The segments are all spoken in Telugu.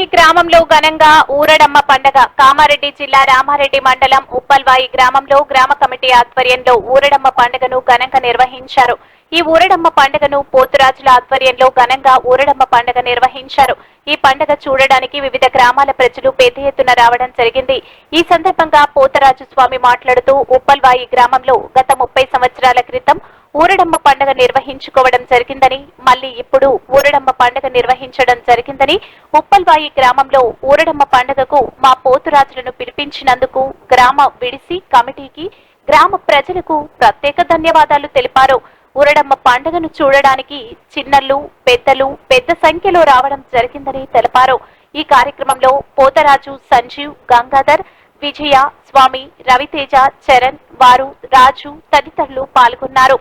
ఉప్పల్వాయి గ్రామంలో ఘనంగా ఊరడమ్మ పండగ. కామారెడ్డి జిల్లా రామారెడ్డి మండలం ఉప్పల్వాయి గ్రామంలో గ్రామ కమిటీ ఆధ్వర్యంలో ఊరడమ్మ పండుగను ఘనంగా నిర్వహించారు. ఈ ఊరడమ్మ పండుగను పోతురాజుల ఆధ్వర్యంలో ఘనంగా ఊరడమ్మ పండుగ నిర్వహించారు. ఈ పండుగ చూడడానికి వివిధ గ్రామాల ప్రజలు పెద్ద ఎత్తున రావడం జరిగింది. ఈ సందర్భంగా పోతరాజు స్వామి మాట్లాడుతూ ఉప్పల్వాయి గ్రామంలో గత ముప్పై సంవత్సరాల క్రితం ఊరడమ్మ పండుగ నిర్వహించుకోవడం జరిగిందని మళ్ళీ ఇప్పుడు ఊరడమ్మ పండుగ నిర్వహించడం జరిగిందని ఉప్పల్వాయి గ్రామంలో ఊరడమ్మ పండుగకు మా పోతురాజులను పిలిపించినందుకు గ్రామ విడిసి కమిటీకి గ్రామ ప్రజలకు ప్రత్యేక ధన్యవాదాలు తెలిపారు. ఊరడమ్మ పండుగను చూడడానికి చిన్నలు పెద్దలు పెద్ద సంఖ్యలో రావడం జరిగిందని తెలిపారు. ఈ కార్యక్రమంలో పోతరాజు సంజీవ్ గంగాధర్ విజయ స్వామి రవితేజ చరణ్ వారు రాజు తదితరులు పాల్గొన్నారు.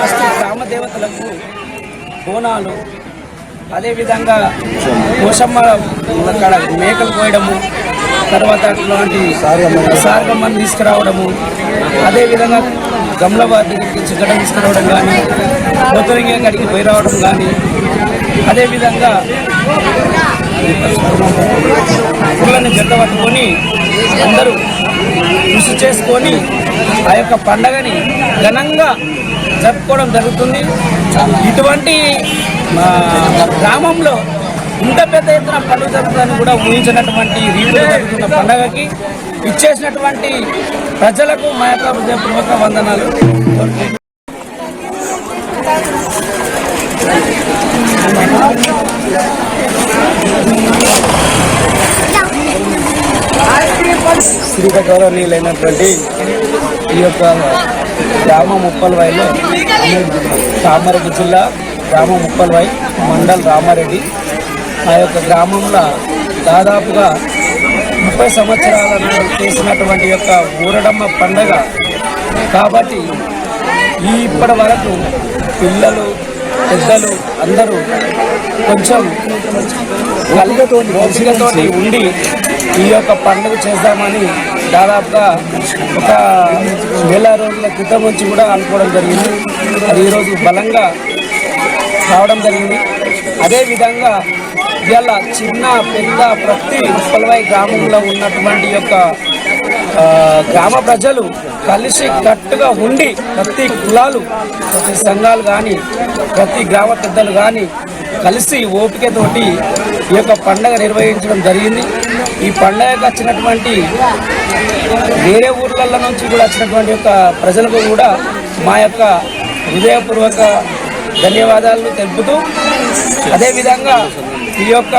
ఫస్ట్ బోనాలు అదేవిధంగా కోసమ్మ అక్కడ మేకలు కోయడము తర్వాత అట్లాంటి సారగమ్మని తీసుకురావడము అదేవిధంగా గమలవారి దగ్గరికి తీసుకురావడం కానీ కొత్తరంగి అక్కడికి పోయి రావడం కానీ అదేవిధంగా పుల్లని జట్ట పట్టుకొని అందరూ కృషి చేసుకొని ఆ యొక్క పండగని ఘనంగా జరుపుకోవడం జరుగుతుంది. ఇటువంటి మా గ్రామంలో ఇంత పెద్ద ఎత్తున పండుగ జరుగుతుందని కూడా ఊహించినటువంటి రీతిలో జరుగుతున్న పండగకి ఇచ్చేసినటువంటి ప్రజలకు మా యొక్క హృదయపూర్వక వందనాలు. శ్రీకాకాలనీయులైనటువంటి ఈ యొక్క గ్రామ ముప్పలవాయిలో కామారెడ్డి జిల్లా గ్రామ ముప్పలవాయి మండల్ రామారెడ్డి ఆ యొక్క గ్రామంలో దాదాపుగా ముప్పై సంవత్సరాల నాడు చేసినటువంటి యొక్క ఊరడమ్మ పండగ. కాబట్టి ఈ ఇప్పటి వరకు పిల్లలు పెద్దలు అందరూ కొంచెం కళ్ళతో ఓపికతోటి ఉండి ఈ యొక్క పండుగ చేద్దామని దాదాపుగా ఒక వేల రోజుల క్రితం నుంచి కూడా అనుకోవడం జరిగింది. అది ఈరోజు బలంగా రావడం జరిగింది. అదేవిధంగా ఇవాళ చిన్న పెద్ద ప్రతి ఉప్పలవాయి గ్రామంలో ఉన్నటువంటి యొక్క గ్రామ ప్రజలు కలిసి కట్టుగా ఉండి ప్రతి కులాలు ప్రతి సంఘాలు కానీ ప్రతి గ్రామ పెద్దలు కానీ కలిసి ఓపికతోటి ఈ యొక్క పండగ నిర్వహించడం జరిగింది. ఈ పండగకు వచ్చినటువంటి వేరే ఊర్ల నుంచి కూడా వచ్చినటువంటి యొక్క ప్రజలకు కూడా మా యొక్క హృదయపూర్వక ధన్యవాదాలు తెలుపుతూ అదేవిధంగా ఈ యొక్క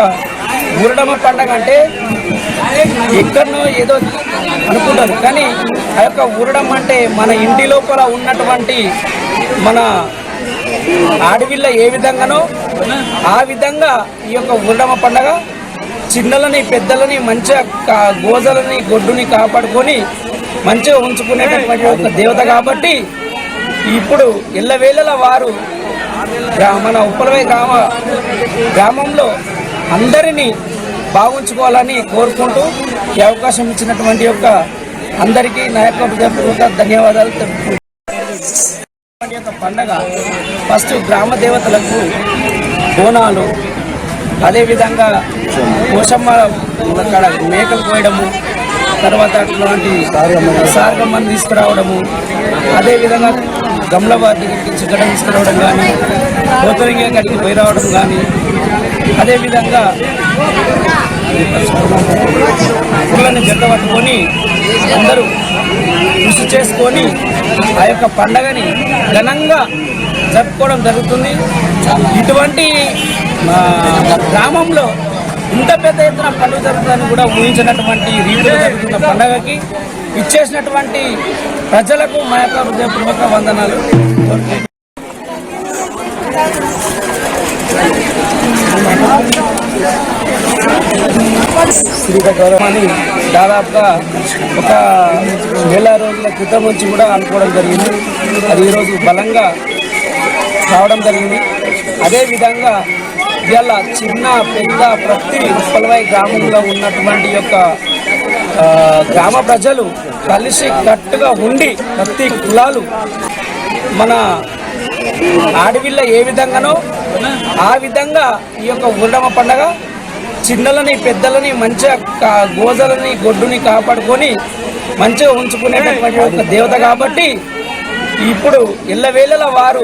ఊరడమ పండగ అంటే ఎక్కడనో ఏదో అనుకుంటారు. కానీ ఆ యొక్క ఊరడం అంటే మన ఇంటి లోపల ఉన్నటువంటి మన ఆడవిల్ల ఏ విధంగానో ఆ విధంగా ఈ యొక్క ఊరడమ పండగ చిన్నలని పెద్దలని మంచిగా గోజలని గొడ్డుని కాపాడుకొని మంచిగా ఉంచుకునేటటువంటి ఒక దేవత కాబట్టి ఇప్పుడు ఎల్లవేళల వారు మన ఉప్పలవై గ్రామ గ్రామంలో అందరినీ బాగుంచుకోవాలని కోరుకుంటూ ఈ అవకాశం ఇచ్చినటువంటి యొక్క అందరికీ నా యొక్క హృదయపూర్వక ధన్యవాదాలు తెలుపుకుంటున్నాను. యొక్క పండగ ఫస్ట్ గ్రామ దేవతలకు బోనాలు అదేవిధంగా కోసమ్మ అక్కడ మేకలు కోయడము తర్వాత అటువంటి సార్గమ్మని తీసుకురావడము అదేవిధంగా గమలవారి దగ్గరికి చిక్కడం తీసుకురావడం కానీ కొత్తరంగి అక్కడికి పోయి రావడం కానీ అదేవిధంగా పుల్లని జట్ట పట్టుకొని అందరూ కృషి చేసుకొని ఆ యొక్క పండగని ఘనంగా జరుపుకోవడం జరుగుతుంది. ఇటువంటి మా గ్రామంలో ఇంత పెద్ద ఎత్తున పండుగ జరుగుతుందని కూడా ఊహించినటువంటి రీతిలో జరుగుతున్న పండగకి ఇచ్చేసినటువంటి ప్రజలకు మా యొక్క హృదయపూర్వక వందనాలు. శ్రీక గౌరవాన్ని దాదాపుగా ఒక వేల రోజుల క్రితం నుంచి కూడా అనుకోవడం జరిగింది. అది ఈరోజు బలంగా రావడం జరిగింది. అదేవిధంగా ఇవాళ చిన్న పెద్ద ప్రతి ఉప్పలవాయి గ్రామంలో ఉన్నటువంటి యొక్క గ్రామ ప్రజలు కలిసి కట్టుగా ఉండి ప్రతి కులాలు మన ఆడవిల్ల ఏ విధంగానో ఆ విధంగా ఈ యొక్క ఊరడమ పండగ చిన్నలని పెద్దలని మంచిగా గోజలని గొడ్డుని కాపాడుకొని మంచిగా ఉంచుకునేటటువంటి ఒక దేవత కాబట్టి ఇప్పుడు ఇళ్ళవేళల వారు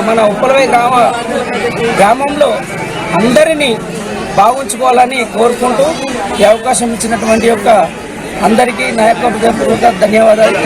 మన ఉప్పలవై గ్రామ గ్రామంలో అందరినీ బాగుంచుకోవాలని కోరుకుంటూ ఈ అవకాశం ఇచ్చినటువంటి యొక్క అందరికీ నా యొక్క ధన్యవాదాలు.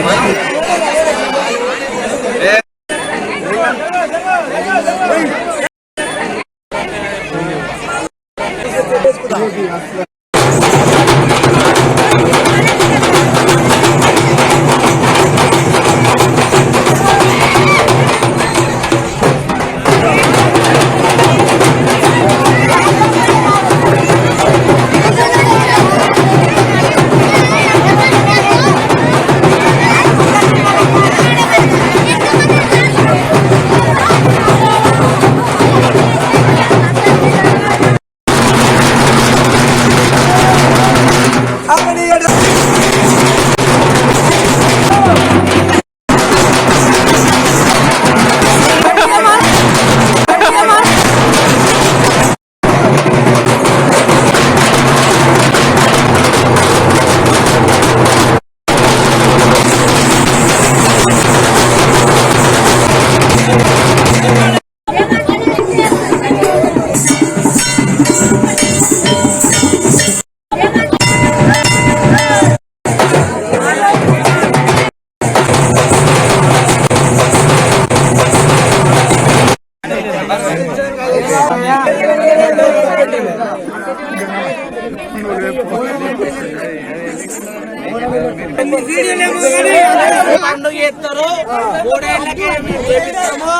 మూడేళ్ళకి చేపిస్తాము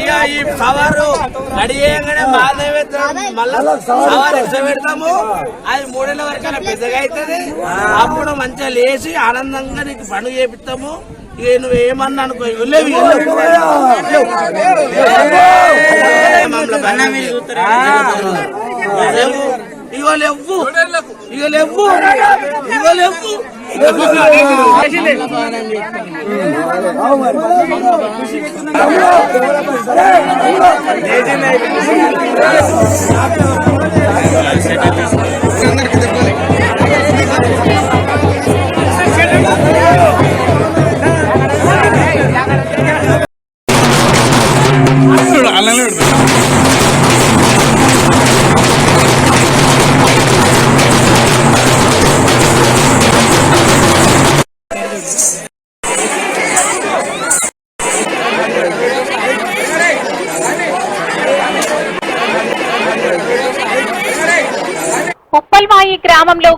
ఇక ఈ సవారు రెడీ చేయగానే మా నైవేద్యం మళ్ళా సవారు పెడతాము అది మూడేళ్ళ వరకు అలా పెద్దగా అవుతుంది. అప్పుడు మంచిగా లేచి ఆనందంగా నీకు పండుగ చేపిస్తాము. ఇక నువ్వు ఏమన్నా అనుకో. వెళ్ళేవి ఇగో లేవు. ఇగ లేవు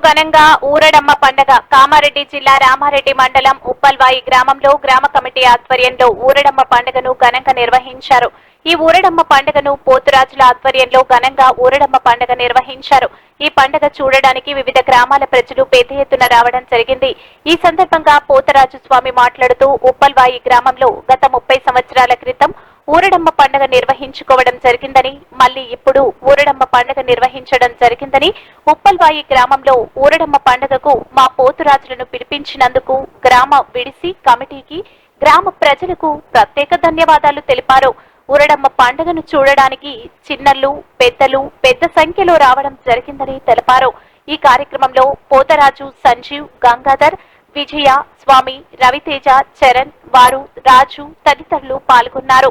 ఘనంగా ఊరడమ్మ పండగ. కామారెడ్డి జిల్లా రామారెడ్డి మండలం ఉప్పల్వాయి గ్రామంలో గ్రామ కమిటీ ఆధ్వర్యంలో ఊరడమ్మ పండుగను ఘనంగా నిర్వహించారు. ఈ ఊరడమ్మ పండుగను పోతురాజుల ఆధ్వర్యంలో ఘనంగా ఊరడమ్మ పండుగ నిర్వహించారు. ఈ పండుగ చూడడానికి వివిధ గ్రామాల ప్రజలు పెద్ద ఎత్తున రావడం జరిగింది. ఈ సందర్భంగా పోతరాజు స్వామి మాట్లాడుతూ ఉప్పల్వాయి గ్రామంలో గత ముప్పై సంవత్సరాల క్రితం ఊరడమ్మ పండుగ నిర్వహించుకోవడం జరిగిందని మళ్ళీ ఇప్పుడు ఊరడమ్మ పండుగ నిర్వహించడం జరిగిందని ఉప్పల్వాయి గ్రామంలో ఊరడమ్మ పండుగకు మా పోతురాజులను పిలిపించినందుకు గ్రామ విడిసి కమిటీకి గ్రామ ప్రజలకు ప్రత్యేక ధన్యవాదాలు తెలిపారు. ఊరడమ్మ పండుగను చూడడానికి చిన్నలు పెద్దలు పెద్ద సంఖ్యలో రావడం జరిగిందని తెలిపారు. ఈ కార్యక్రమంలో పోతరాజు సంజీవ్ గంగాధర్ విజయ స్వామి రవితేజ చరణ్ వారు రాజు తదితరులు పాల్గొన్నారు.